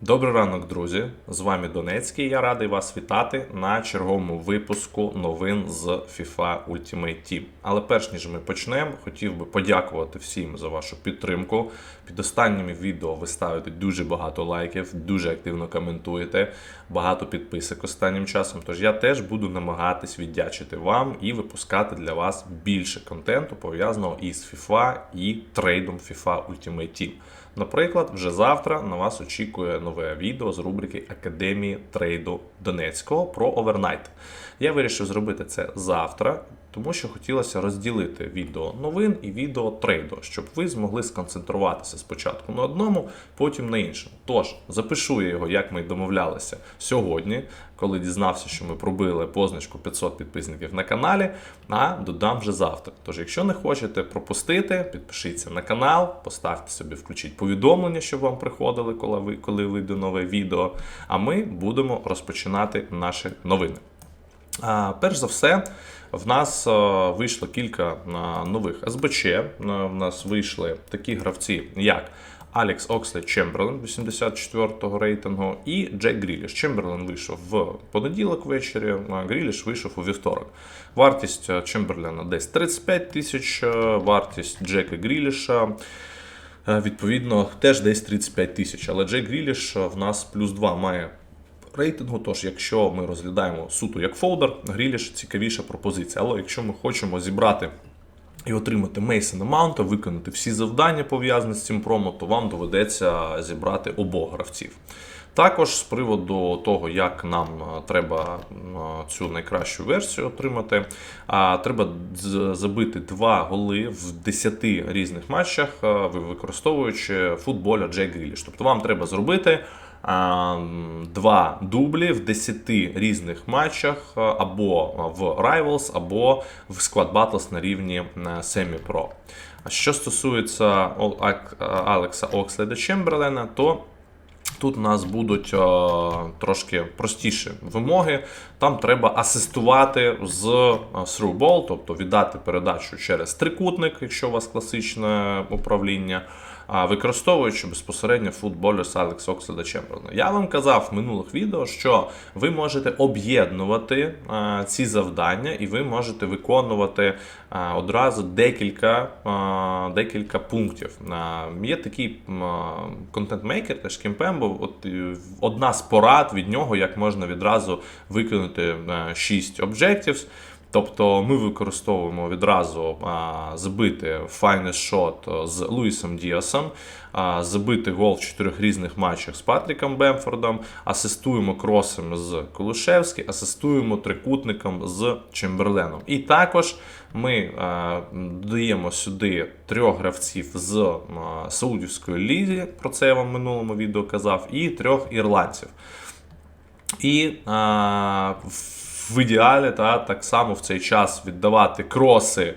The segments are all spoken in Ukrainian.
Добрий ранок, друзі! З вами Донецький. Я радий вас вітати на черговому випуску новин з FIFA Ultimate Team. Але перш ніж ми почнемо, хотів би подякувати всім за вашу підтримку. Під останніми відео ви ставите дуже багато лайків, дуже активно коментуєте, багато підписок останнім часом. Тож я теж буду намагатись віддячити вам і випускати для вас більше контенту пов'язаного із FIFA і трейдом FIFA Ultimate Team. Наприклад, вже завтра на вас очікує нове відео з рубрики Академії трейду Донецького про овернайт. Я вирішив зробити це завтра, тому що хотілося розділити відео новин і відео трейду, щоб ви змогли сконцентруватися спочатку на одному, потім на іншому. Тож запишу я його, як ми домовлялися сьогодні, коли дізнався, що ми пробили позначку 500 підписників на каналі, а додам вже завтра. Тож, якщо не хочете пропустити, підпишіться на канал, поставте собі, включіть повідомлення, щоб вам приходили, коли ви коли вийде нове відео. А ми будемо розпочинати наші новини. А, перш за все, в нас вийшло кілька нових СБЧ. В нас вийшли такі гравці, як Алекс Окслей Чемберлен 84-го рейтингу і Джек Гріліш. Чемберлен вийшов в понеділок ввечері, а Гріліш вийшов у вівторок. Вартість Чемберлена десь 35 тисяч, вартість Джека Гріліша. е, Відповідно, теж десь 35 тисяч. Але Джек Гріліш е, в нас плюс 2 має рейтингу. Тож, якщо ми розглядаємо суто як фолдер, Гріліш цікавіша пропозиція. Але якщо ми хочемо зібрати і отримати Мейсона Маунта, виконати всі завдання пов'язані з цим промо, то вам доведеться зібрати обох гравців. Також з приводу того, як нам е, треба е, цю найкращу версію отримати, треба забити два голи в 10 різних матчах, е, використовуючи футболя Джек Гріліш. Тобто вам треба зробити два дублі в 10 різних матчах е, або в Rivals, або в Squad Battles на рівні Semi Pro. А що стосується Алекса Окслейда Чемберлена, то Тут у нас будуть е, трошки простіші вимоги. Там треба асистувати з е, ball, тобто віддати передачу через трикутник, якщо у вас класичне управління, використовуючи безпосередньо футболер Алекс Оксида Чемберлена. Я вам казав в минулих відео, що ви можете об'єднувати ці завдання, і ви можете виконувати одразу декілька, декілька пунктів. Є такий контент-мейкер, теж Кімпембо, от одна з порад від нього, як можна відразу виконати 6 об'єктів. Тобто ми використовуємо відразу а, забити finest shot з Луїсом Діасом, забити гол в чотирьох різних матчах з Патріком Бемфордом, асистуємо кросом з Кулушевським, асистуємо трикутником з Чемберленом. І також ми додаємо сюди трьох гравців з Саудівської ліги, про це я вам в минулому відео казав, і трьох ірландців. І а, в ідеалі та, так само в цей час віддавати кроси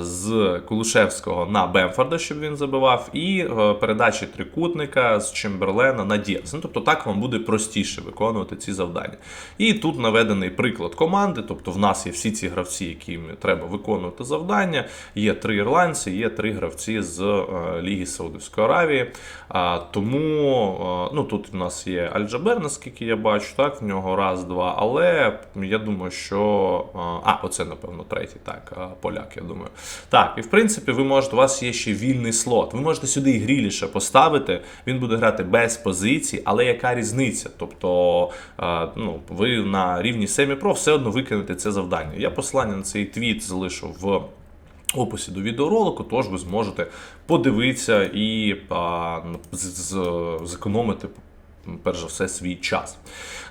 з Кулушевського на Бемфорда, щоб він забивав, і е, передачі трикутника з Чемберлена на Діас. Ну, тобто так вам буде простіше виконувати ці завдання. І тут наведений приклад команди. Тобто, в нас є всі ці гравці, яким треба виконувати завдання. Є три ірландці, є три гравці з е, Ліги Саудівської Аравії. Тому е, ну, тут у нас є Альджабер, наскільки я бачу, так, в нього раз, два. Але я думаю, що. е, А, оце, напевно, третій, так, е, поляк, я думаю. Так, і в принципі, ви можете, у вас є ще вільний слот. Ви можете сюди і гріліше поставити, він буде грати без позицій, але яка різниця? Тобто, е, ну, ви на рівні Semi-Pro все одно виконуєте це завдання. Я посилання на цей твіт залишу в описі до відеоролику, тож ви зможете подивитися і а, з- з- зекономити. Перш за все, свій час.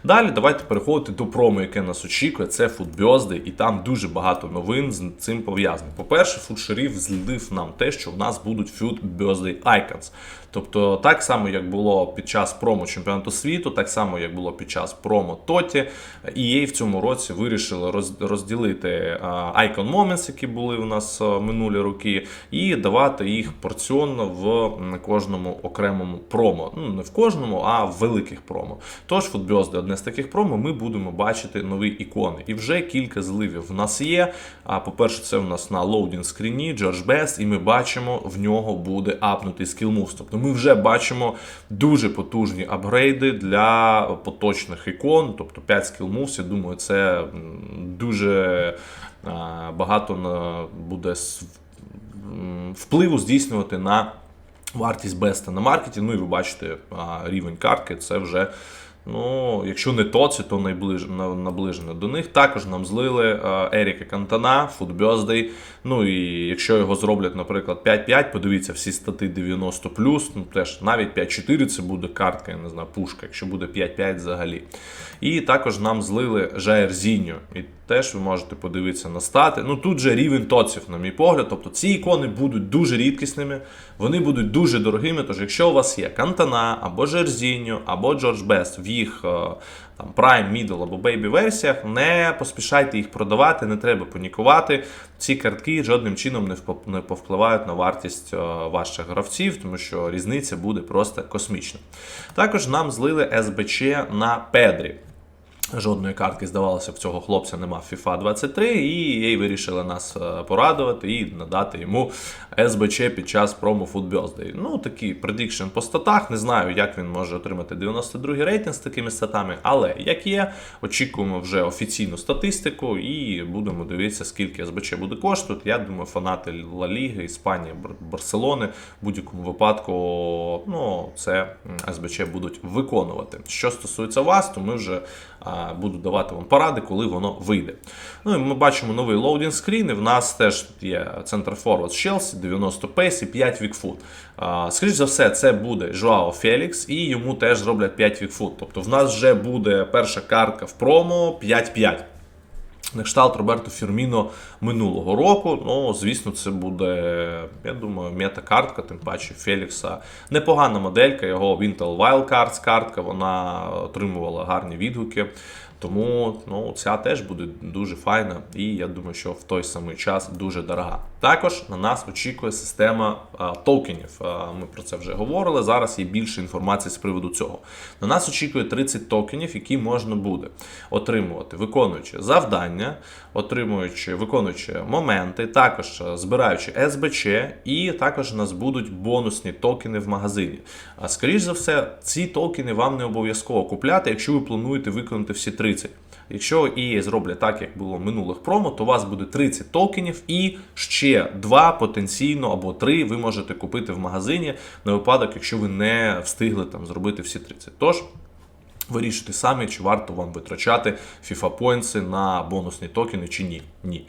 Далі давайте переходити до промо, яке нас очікує. Це футбьозди, і там дуже багато новин з цим пов'язаних. По-перше, фудшерів злив нам те, що в нас будуть футбьозди Icons. Тобто, так само, як було під час промо чемпіонату світу, так само, як було під час промо Тоті, EA в цьому році вирішили розділити Icon Moments, які були у нас минулі роки, і давати їх порціонно в кожному окремому промо. Ну, не в кожному, а в великих промо. Тож футбьозди одне з таких промо. Ми будемо бачити нові ікони. І вже кілька зливів в нас є. А по-перше, це в нас на лоудінг скріні Джордж Бест, і ми бачимо, в нього буде апнутий скіл мувс. Тобто ми вже бачимо дуже потужні апгрейди для поточних ікон. Тобто 5 скіл мувс, я думаю, це дуже багато буде впливу здійснювати на вартість Беста на маркеті. Ну і ви бачите рівень картки. Це вже. Ну, якщо не тоці, то найближ... на- наближено до них. Також нам злили е, Еріка Кантана, Футбьоздей. Ну і якщо його зроблять, наприклад, 5-5, подивіться всі стати 90 ну теж навіть 5-4 це буде картка, я не знаю, пушка, якщо буде 5-5 взагалі. І також нам злили Жаєр Зіньо. І теж ви можете подивитися на стати. Ну тут же рівень тоців, на мій погляд. Тобто ці ікони будуть дуже рідкісними, вони будуть дуже дорогими. Тож, якщо у вас є Кантана, або Жерзіньо, або Джордж Бест їх е, там Prime, Middle або Baby версіях, не поспішайте їх продавати, не треба панікувати. Ці картки жодним чином не повпливають на вартість е, ваших гравців, тому що різниця буде просто космічна. Також нам злили СБЧ на Педрі. Жодної картки, здавалося, в цього хлопця нема FIFA 23, і EA вирішили нас е, порадувати і надати йому СБЧ під час промо Food Ну, такий предикшн по статах. Не знаю, як він може отримати 92-й рейтинг з такими статами, але як є, очікуємо вже офіційну статистику і будемо дивитися, скільки СБЧ буде коштувати. Я думаю, фанати Ла Ліги, Іспанії, Бар- Барселони в будь-якому випадку ну, це СБЧ будуть виконувати. Що стосується вас, то ми вже буду давати вам поради, коли воно вийде. Ну і ми бачимо новий лоудінг скрін. І в нас теж є центр форвард з Челсі, 90 пейс і 5 вікфут. Скоріше за все, це буде Жуао Фелікс, і йому теж зроблять 5 вікфут. Тобто в нас вже буде перша картка в промо 5-5. На кшталт Роберто Фірміно минулого року. Ну, звісно, це буде, я думаю, мета-картка, тим паче Фелікса. Непогана моделька, його Intel Wildcards картка, вона отримувала гарні відгуки. Тому ну, ця теж буде дуже файна, і я думаю, що в той самий час дуже дорога. Також на нас очікує система а, токенів. А, ми про це вже говорили. Зараз є більше інформації з приводу цього. На нас очікує 30 токенів, які можна буде отримувати, виконуючи завдання, отримуючи, виконуючи моменти, також збираючи СБЧ, і також у нас будуть бонусні токени в магазині. А скоріш за все, ці токени вам не обов'язково купляти, якщо ви плануєте виконати всі 30. Якщо і зроблять так, як було в минулих промо, то у вас буде 30 токенів і ще 2 потенційно або 3 ви можете купити в магазині на випадок, якщо ви не встигли там зробити всі 30. Тож Вирішити самі, чи варто вам витрачати FIFA Points на бонусні токени чи ні. Ні.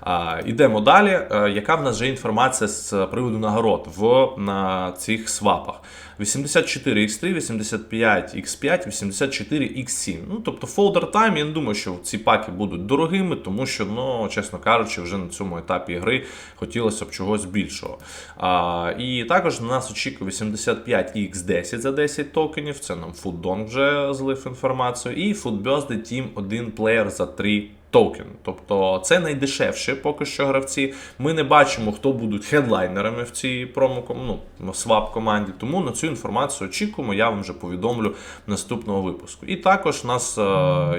А, ідемо далі. Е, Яка в нас вже інформація з приводу нагород в на цих свапах? 84x3, 85x5, 84x7. Ну, тобто Folder Time, я не думаю, що ці паки будуть дорогими, тому що, ну, чесно кажучи, вже на цьому етапі гри хотілося б чогось більшого. А, і також на нас очікує 85x10 за 10 токенів. Це нам Foodong вже злив інформацію. І Foodbirthday Team 1 плеєр за 3 токен. Тобто це найдешевші поки що гравці. Ми не бачимо, хто будуть хедлайнерами в цій промоком, ну, свап команді. Тому на цю інформацію очікуємо. Я вам вже повідомлю наступного випуску. І також нас е,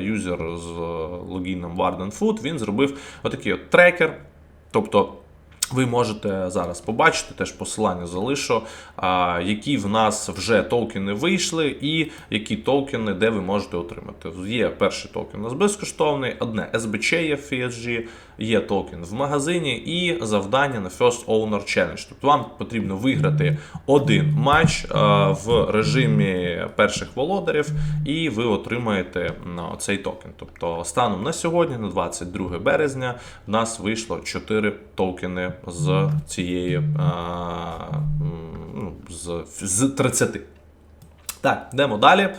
юзер з е, логіном Warden Food, він зробив отакий от трекер. Тобто. Ви можете зараз побачити, теж посилання залишу, які в нас вже токени вийшли, і які токени, де ви можете отримати. Є перший токен у нас безкоштовний, одне SBC є в FSG, є токен в магазині і завдання на First Owner Challenge. Тобто вам потрібно виграти один матч а, в режимі перших володарів, і ви отримаєте цей токен. Тобто, станом на сьогодні, на 22 березня, в нас вийшло 4 токени з цієї а, ну, з 30. Так, йдемо далі.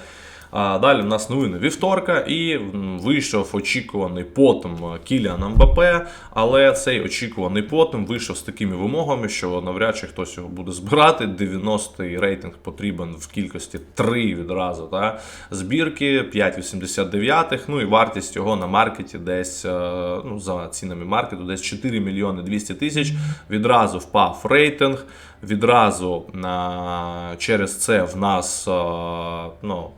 А, Далі в нас новини вівторка, і вийшов очікуваний потом Кіліан Мбапе, але цей очікуваний потом вийшов з такими вимогами, що навряд чи хтось його буде збирати. 90-й рейтинг потрібен в кількості 3 відразу. Та? Збірки 5,89, ну і вартість його на маркеті десь е, ну, за цінами маркету, десь 4 мільйони 200 тисяч. Відразу впав рейтинг. Відразу через це в нас ну,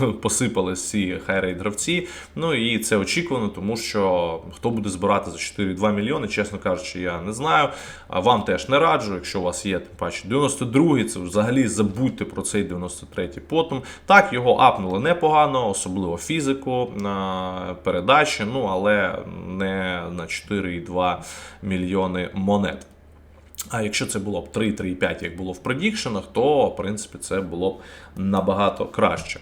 м, посипали всі хайрейт гравці. Ну і це очікувано, тому що хто буде збирати за 4,2 мільйони, чесно кажучи, я не знаю. Вам теж не раджу, якщо у вас є тим паче 92-й, це взагалі забудьте про цей 93-й потом. Так, його апнули непогано, особливо фізику на передачі, ну але не на 4,2 мільйони монет. А якщо це було б 3-3,5, як було в предікшенах, то в принципі це було б набагато краще.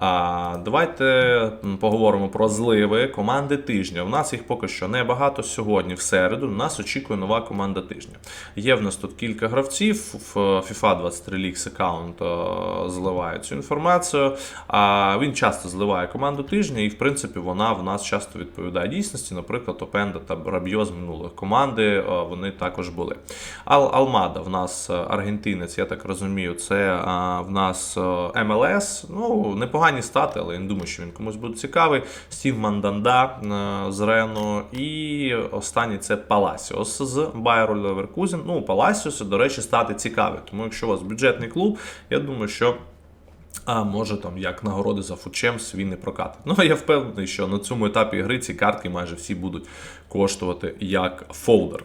А, давайте поговоримо про зливи команди тижня. У нас їх поки що небагато. Сьогодні, в середу, нас очікує нова команда тижня. Є в нас тут кілька гравців. В FIFA 23 Leaks аккаунт е, зливає цю інформацію. А він часто зливає команду тижня, і в принципі вона в нас часто відповідає дійсності. Наприклад, Опенда та Рабьо з минулих команди е, вони також були. Ал Алмада в нас е, аргентинець, я так розумію, це в нас МЛС. Ну, непогані стати, але я не думаю, що він комусь буде цікавий. Стів Манданда е, з Рено. І останній це Паласіос з Байеру Леверкузен. Ну, у Паласіоса, до речі, стати цікавий. Тому якщо у вас бюджетний клуб, я думаю, що. А може там як нагороди за фучемс він не прокатить. Ну я впевнений, що на цьому етапі гри ці картки майже всі будуть коштувати як фолдер.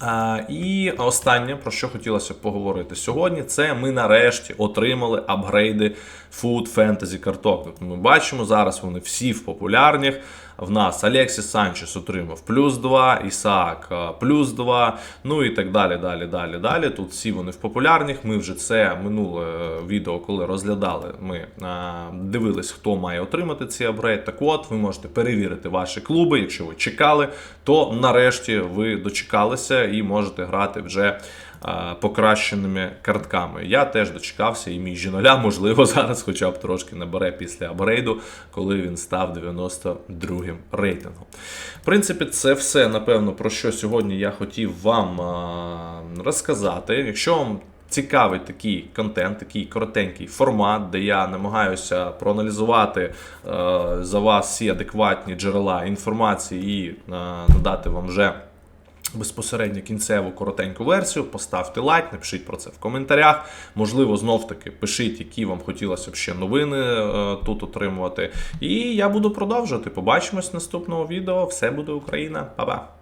А, і останнє, про що хотілося поговорити сьогодні, це ми нарешті отримали апгрейди Food Fantasy карток. Тобто ми бачимо, зараз вони всі в популярних. В нас Алексіс Санчес отримав плюс 2, Ісаак плюс 2, ну і так далі, далі, далі, далі. Тут всі вони в популярних. Ми вже це минуле е, відео, коли розглядали, ми дивились, хто має отримати цей апгрейд. Так от, ви можете перевірити ваші клуби. Якщо ви чекали, то нарешті ви дочекалися і можете грати вже покращеними картками. Я теж дочекався, і мій жіноля, можливо, зараз хоча б трошки набере після апгрейду, коли він став 92-м рейтингом. В принципі, це все, напевно, про що сьогодні я хотів вам а, розказати. Якщо вам Цікавий такий контент, такий коротенький формат, де я намагаюся проаналізувати е, за вас всі адекватні джерела інформації і е, надати вам вже безпосередньо кінцеву коротеньку версію. Поставте лайк, напишіть про це в коментарях. Можливо, знов таки пишіть, які вам хотілося б ще новини е, тут отримувати. І я буду продовжувати. Побачимось наступного відео. Все буде Україна. Па-па!